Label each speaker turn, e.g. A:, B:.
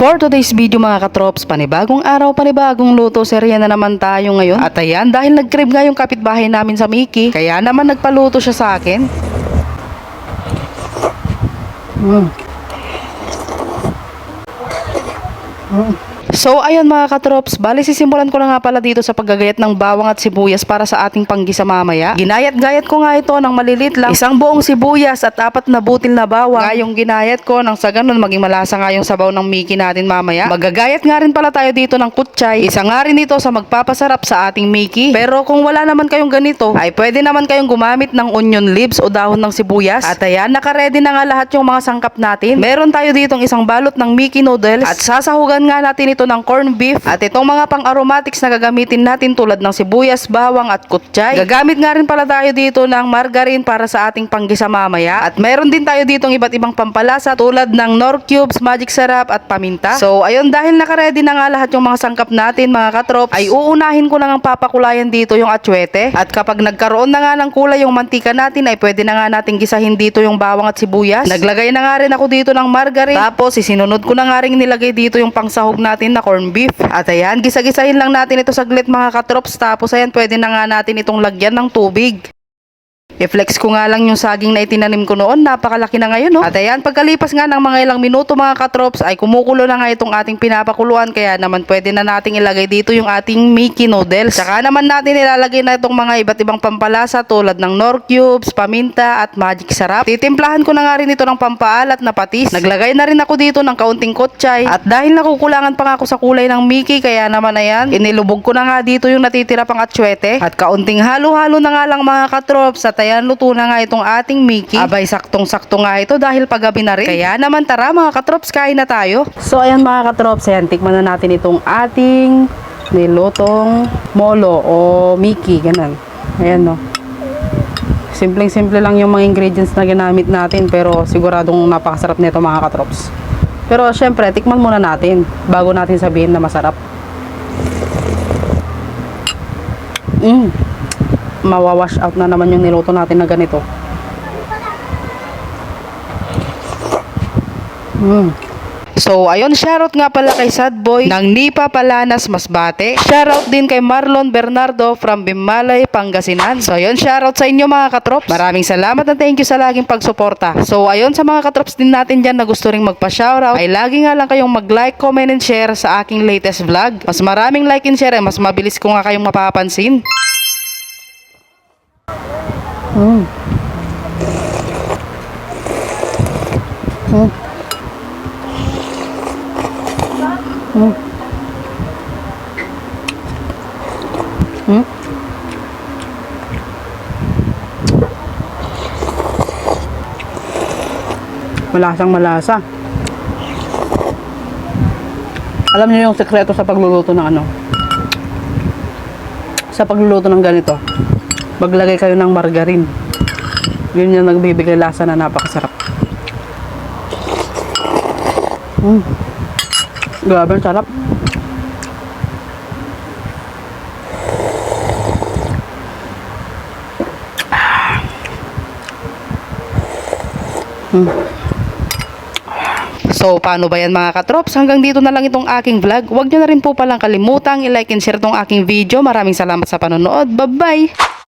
A: For today's video mga katrops, panibagong araw, panibagong luto, serya na naman tayo ngayon. At ayan, dahil nag-crib nga yung kapitbahay namin sa Mickey, kaya naman nagpaluto siya sa akin. So ayun mga katrops, bali sisimulan ko na nga pala dito sa paggagayat ng bawang at sibuyas para sa ating panggisa mamaya. Ginayat-gayat ko nga ito ng malilit lang. Isang buong sibuyas at apat na butil na bawang. Nga yung ginayat ko nang sa ganun maging malasa nga yung sabaw ng Mickey natin mamaya. Magagayat nga rin pala tayo dito ng kutsay. Isa nga rin ito sa magpapasarap sa ating Mickey. Pero kung wala naman kayong ganito, ay pwede naman kayong gumamit ng onion leaves o dahon ng sibuyas. At ayan, nakaredy na nga lahat yung mga sangkap natin. Meron tayo ditong isang balot ng Mickey noodles at sasahugan nga natin ito ng corned beef at itong mga pang-aromatics na gagamitin natin tulad ng sibuyas, bawang at kutsay. Gagamit nga rin pala tayo dito ng margarine para sa ating panggisa mamaya at meron din tayo ditong iba't ibang pampalasa tulad ng nor cubes, magic sarap at paminta. So ayun dahil nakaredy na nga lahat yung mga sangkap natin mga katrop ay uunahin ko na ng papakulayan dito yung atsuete at kapag nagkaroon na nga ng kulay yung mantika natin ay pwede na nga nating gisahin dito yung bawang at sibuyas. Naglagay na nga rin ako dito ng margarine tapos isinunod ko na nga rin nilagay dito yung pangsahog natin na corned beef. At ayan, gisa-gisahin lang natin ito saglit mga katrops tapos ayan pwede na nga natin itong lagyan ng tubig. I-flex ko nga lang yung saging na itinanim ko noon. Napakalaki na ngayon, no? At ayan, pagkalipas nga ng mga ilang minuto mga katrops, ay kumukulo na nga itong ating pinapakuluan. Kaya naman pwede na nating ilagay dito yung ating Mickey noodles. Saka naman natin ilalagay na itong mga iba't ibang pampalasa tulad ng nor cubes, paminta, at magic sarap. Titimplahan ko na nga rin ito ng pampaalat na patis. Naglagay na rin ako dito ng kaunting kotsay. At dahil nakukulangan pa nga ako sa kulay ng Mickey, kaya naman ayan, inilubog ko na nga dito yung natitira pang atsyete. At kaunting halo-halo na nga lang mga katrops. At ayan, luto na nga itong ating Mickey. Abay, saktong-sakto nga ito dahil paggabi na rin. Kaya naman tara mga katrops, kain na tayo. So ayan mga katrops, ayan, tikman na natin itong ating nilutong molo o Mickey, ganun. Ayan no. Simpleng-simple lang yung mga ingredients na ginamit natin pero siguradong napakasarap nito mga katrops. Pero syempre, tikman muna natin bago natin sabihin na masarap. Mm. Mawawash out na naman yung niluto natin na ganito. Mm. So, ayun, shoutout nga pala kay Sad Boy ng Nipa Palanas Masbate. Shoutout din kay Marlon Bernardo from Bimalay, Pangasinan. So, ayun, shoutout sa inyo mga katrops. Maraming salamat at thank you sa laging pagsuporta. So, ayun, sa mga katrops din natin dyan na gusto ring magpa-shoutout, ay lagi nga lang kayong mag-like, comment, and share sa aking latest vlog. Mas maraming like and share, eh, mas mabilis ko nga kayong mapapansin. Mm. Mm. Mm. Mm. Malasang malasa. Alam niyo yung sekreto sa pagluluto ng ano? Sa pagluluto ng ganito. Maglagay kayo ng margarine. Yun yung nagbibigay lasa na napakasarap. Mm. Grabe, ang sarap. Mm. So, paano ba yan mga katrops? Hanggang dito na lang itong aking vlog. Huwag nyo na rin po palang kalimutang i-like and share itong aking video. Maraming salamat sa panonood. Bye-bye!